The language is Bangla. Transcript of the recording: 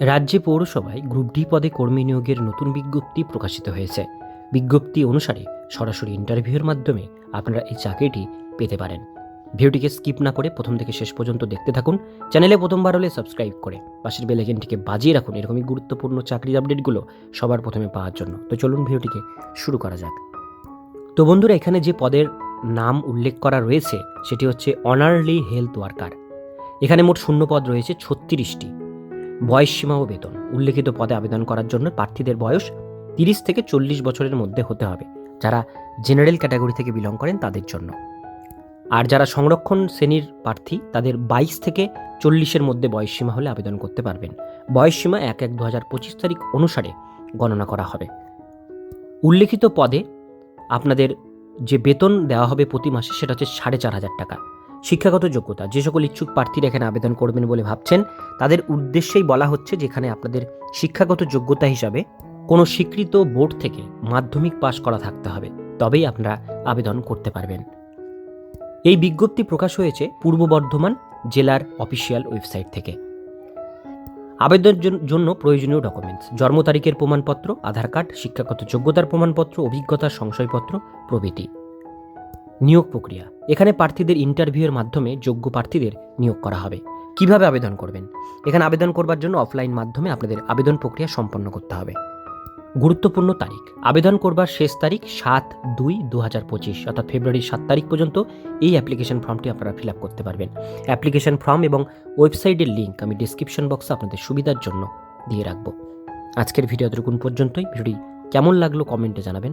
রাজ্যে পৌরসভায় গ্রুপ ডি পদে কর্মী নিয়োগের নতুন বিজ্ঞপ্তি প্রকাশিত হয়েছে। বিজ্ঞপ্তি অনুসারে সরাসরি ইন্টারভিউয়ের মাধ্যমে আপনারা এই চাকরিটি পেতে পারেন। ভিডিওটিকে স্কিপ না করে প্রথম থেকে শেষ পর্যন্ত দেখতে থাকুন। চ্যানেলে প্রথমবার হলে সাবস্ক্রাইব করে পাশের বেলাইকেনটিকে বাজিয়ে রাখুন। এরকমই গুরুত্বপূর্ণ চাকরির আপডেটগুলো সবার প্রথমে পাওয়ার জন্য। তো চলুন ভিডিওটিকে শুরু করা যাক। তো বন্ধুরা, এখানে যে পদের নাম উল্লেখ করা রয়েছে, সেটি হচ্ছে অনারলি হেলথ ওয়ার্কার। এখানে মোট শূন্য পদ রয়েছে ছত্রিশটি। বয়স সীমা ও বেতন। উল্লেখিত পদে আবেদন করার জন্য প্রার্থীদের বয়স তিরিশ থেকে চল্লিশ বছরের মধ্যে হতে হবে, যারা জেনারেল ক্যাটাগরি থেকে বিলং করেন তাদের জন্য। আর যারা সংরক্ষণ শ্রেণির প্রার্থী, তাদের বাইশ থেকে চল্লিশের মধ্যে বয়সসীমা হলে আবেদন করতে পারবেন। বয়সসীমা এক এক দু হাজার পঁচিশ তারিখ অনুসারে গণনা করা হবে। উল্লেখিত পদে আপনাদের যে বেতন দেওয়া হবে প্রতি মাসে সেটা হচ্ছে সাড়ে চার হাজার টাকা। শিক্ষাগত যোগ্যতা। যে সকল ইচ্ছুক প্রার্থীরা এখানে আবেদন করবেন বলে ভাবছেন, তাদের উদ্দেশ্যেই বলা হচ্ছে যেখানে আপনাদের শিক্ষাগত যোগ্যতা হিসাবে কোনো স্বীকৃত বোর্ড থেকে মাধ্যমিক পাশ করা থাকতে হবে। তবেই আপনারা আবেদন করতে পারবেন। এই বিজ্ঞপ্তি প্রকাশ হয়েছে পূর্ব বর্ধমান জেলার অফিসিয়াল ওয়েবসাইট থেকে। আবেদনের জন- জন্য প্রয়োজনীয় ডকুমেন্টস, জন্ম তারিখের প্রমাণপত্র, আধার কার্ড, শিক্ষাগত যোগ্যতার প্রমাণপত্র অভিজ্ঞতার সংশয়পত্র প্রভৃতি। নিয়োগ প্রক্রিয়া। এখানে প্রার্থীদের ইন্টারভিউয়ের মাধ্যমে যোগ্য প্রার্থীদের নিয়োগ করা হবে। কীভাবে আবেদন করবেন? এখানে আবেদন করবার জন্য অফলাইন মাধ্যমে আপনাদের আবেদন প্রক্রিয়া সম্পন্ন করতে হবে। গুরুত্বপূর্ণ তারিখ। আবেদন করবার শেষ তারিখ সাত দুই দু হাজার পঁচিশ, অর্থাৎ ফেব্রুয়ারির সাত তারিখ পর্যন্ত এই অ্যাপ্লিকেশন ফর্মটি আপনারা ফিল আপ করতে পারবেন। অ্যাপ্লিকেশন ফর্ম এবং ওয়েবসাইটের লিঙ্ক আমি ডিসক্রিপশন বক্সে আপনাদের সুবিধার জন্য দিয়ে রাখব। আজকের ভিডিও এতটুকুন পর্যন্তই। ভিডিওটি কেমন লাগল কমেন্টে জানাবেন।